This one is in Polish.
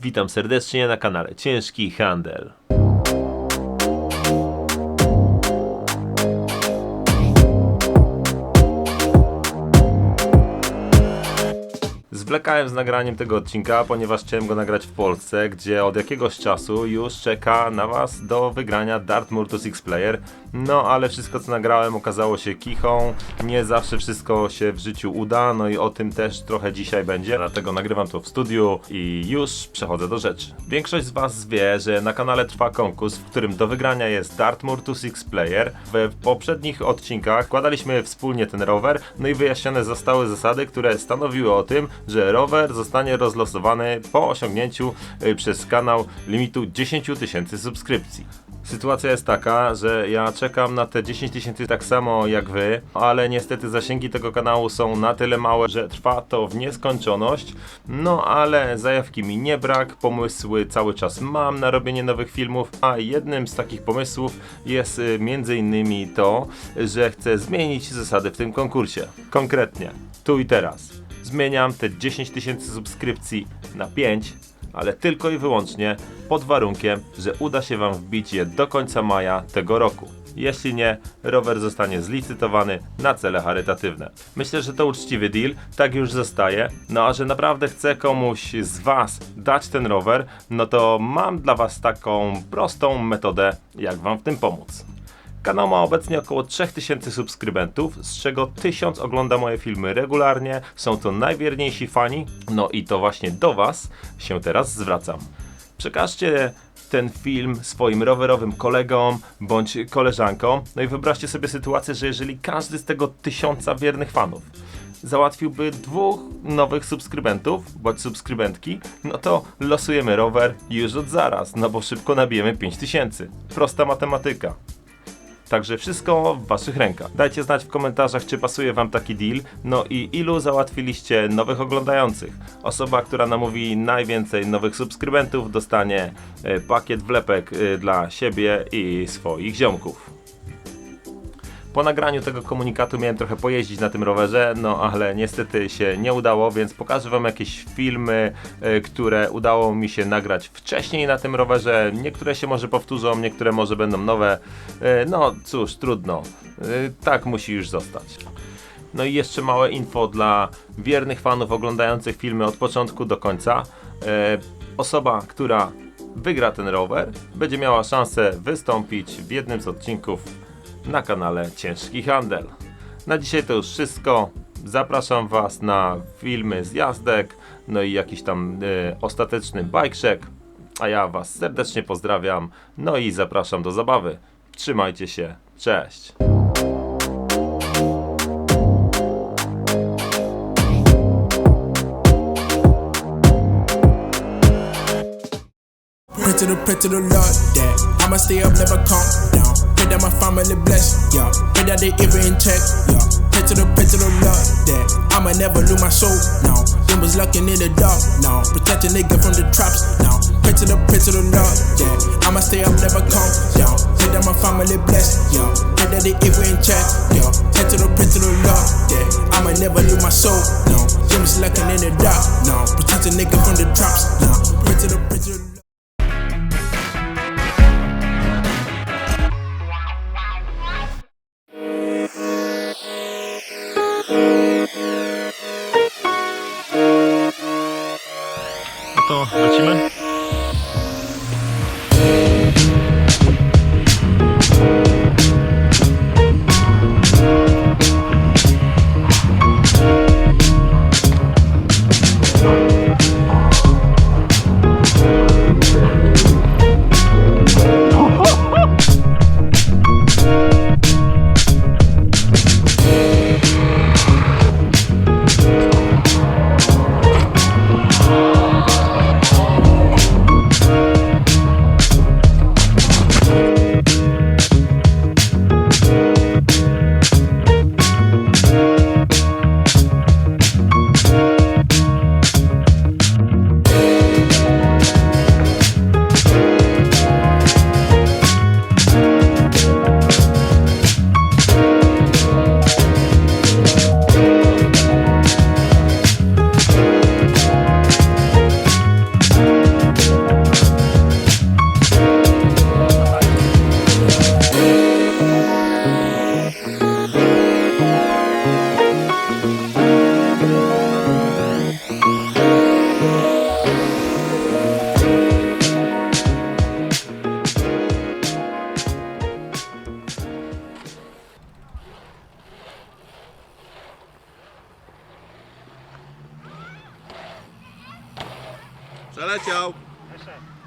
Witam serdecznie na kanale Ciężki Handel. Zwlekałem z nagraniem tego odcinka, ponieważ chciałem go nagrać w Polsce, gdzie od jakiegoś czasu już czeka na Was do wygrania Dartmoor to Six Player. No ale wszystko co nagrałem okazało się kichą, nie zawsze wszystko się w życiu uda, no i o tym też trochę dzisiaj będzie, dlatego nagrywam to w studiu i już przechodzę do rzeczy. Większość z Was wie, że na kanale trwa konkurs, w którym do wygrania jest Dartmoor to Six Player. W poprzednich odcinkach składaliśmy wspólnie ten rower, no i wyjaśnione zostały zasady, które stanowiły o tym, że rower zostanie rozlosowany po osiągnięciu y, przez kanał limitu 10 tysięcy subskrypcji. Sytuacja jest taka, że ja czekam na te 10 tysięcy tak samo jak wy, ale niestety zasięgi tego kanału są na tyle małe, że trwa to w nieskończoność. No ale zajawki mi nie brak, pomysły cały czas mam na robienie nowych filmów, a jednym z takich pomysłów jest y, innymi to, że chcę zmienić zasady w tym konkursie. Konkretnie, tu i teraz. Zmieniam te 10 tysięcy subskrypcji na 5, ale tylko i wyłącznie pod warunkiem, że uda się Wam wbić je do końca maja tego roku. Jeśli nie, rower zostanie zlicytowany na cele charytatywne. Myślę, że to uczciwy deal, tak już zostaje. No a że naprawdę chcę komuś z Was dać ten rower, no to mam dla Was taką prostą metodę, jak Wam w tym pomóc. Kanał ma obecnie około 3000 subskrybentów, z czego 1000 ogląda moje filmy regularnie. Są to najwierniejsi fani, no i to właśnie do Was się teraz zwracam. Przekażcie ten film swoim rowerowym kolegom bądź koleżankom. No i wyobraźcie sobie sytuację, że jeżeli każdy z tego tysiąca wiernych fanów załatwiłby dwóch nowych subskrybentów bądź subskrybentki, no to losujemy rower już od zaraz, no bo szybko nabijemy 5000. Prosta matematyka. Także wszystko w waszych rękach. Dajcie znać w komentarzach, czy pasuje wam taki deal. No i ilu załatwiliście nowych oglądających. Osoba, która namówi najwięcej nowych subskrybentów, dostanie e, pakiet wlepek e, dla siebie i swoich ziomków. Po nagraniu tego komunikatu miałem trochę pojeździć na tym rowerze, no ale niestety się nie udało, więc pokażę Wam jakieś filmy, e, które udało mi się nagrać wcześniej na tym rowerze. Niektóre się może powtórzą, niektóre może będą nowe. E, No cóż, trudno. E, Tak musi już zostać. No i jeszcze małe info dla wiernych fanów oglądających filmy od początku do końca. Osoba, która wygra ten rower, będzie miała szansę wystąpić w jednym z odcinków na kanale Ciężki Handel. Na dzisiaj to już wszystko. Zapraszam Was na filmy z jazdek, no i jakiś tam e, ostateczny check. A ja Was serdecznie pozdrawiam, no i zapraszam do zabawy. Trzymajcie się, cześć! To the to the Lord that I'ma stay up, never calm down. Pray that my family blessed, yeah. Pray that they ever in check, yeah. Pray to the pray to the Lord that I'ma never lose my soul, now. Them was looking in the dark, now. Protect a nigga from the traps, now. Pray to the pray to the Lord that I'ma stay up, never calm down. Pray that my family blessed, yeah. Pray that they ever in check, yeah. Pray to the pray to the Lord that I'ma never lose my soul, now. Them was looking in the dark, now. Protect a nigga from the traps, now. Pray to the pray to the Lord. No Tchau, tchau. É